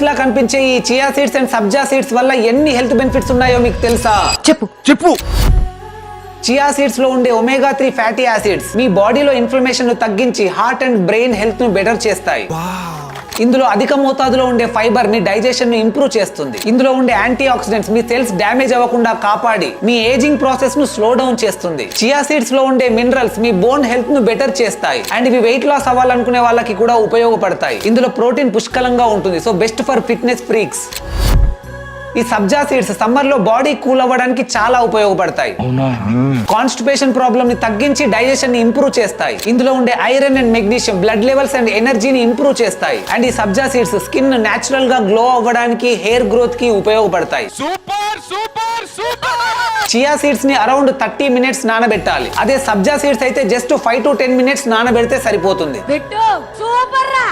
Minerals లా కనిపించే ఈ chia seeds and sabja seeds వల్ల ఎన్ని హెల్త్ బెనిఫిట్స్ ఉన్నాయో మీకు తెలుసా? చెప్పు. చెప్పు. చియా సీడ్స్లో ఉండే ఒమేగా త్రీ ఫ్యాటీ యాసిడ్స్ మీ బాడీలో ఇన్ఫ్లమేషన్ను తగ్గించి హార్ట్ అండ్ బ్రెయిన్ హెల్త్ను బెటర్ చేస్తాయి. ఇందులో అధిక మోతాదులో ఉండే ఫైబర్ మీ డైజెషన్ను ఇంప్రూవ్ చేస్తుంది. ఇందులో ఉండే యాంటీ ఆక్సిడెంట్స్ మీ సెల్స్ డ్యామేజ్ అవ్వకుండా కాపాడి మీ ఏజింగ్ ప్రాసెస్ను స్లో డౌన్ చేస్తుంది. చియా సీడ్స్లో ఉండే మినరల్స్ మీ బోన్ హెల్త్ను బెటర్ చేస్తాయి. అండ్ ఇవి వెయిట్ లాస్ అవ్వాలనుకునే వాళ్ళకి కూడా ఉపయోగపడతాయి. ఇందులో ప్రోటీన్ పుష్కలంగా ఉంటుంది. So best for fitness freaks. ఈ సబ్జా సీడ్స్ సమ్మర్లో బాడీ కూల్ అవ్వడానికి చాలా ఉపయోగపడతాయి. కాన్స్టిపేషన్ ప్రాబ్లమ్ని తగ్గించి డైజెషన్ని ఇంప్రూవ్ చేస్తాయి. ఇందులో ఉండే iron and magnesium blood levels and ఎనర్జీని ఇంప్రూవ్ చేస్తాయి. అండ్ ఈ సబ్జా సీడ్స్ స్కిన్ నేచురల్గా గ్లో అవ్వడానికి హెయిర్ గ్రోత్కి ఉపయోగపడతాయి. Super super super! చియా సీడ్స్ని అరౌండ్ థర్టీ మినిట్స్ నానబెట్టాలి. అదే సబ్జా సీడ్స్ అయితే just five to ten minutes నానబెడితే సరిపోతుంది. సూపర్ రా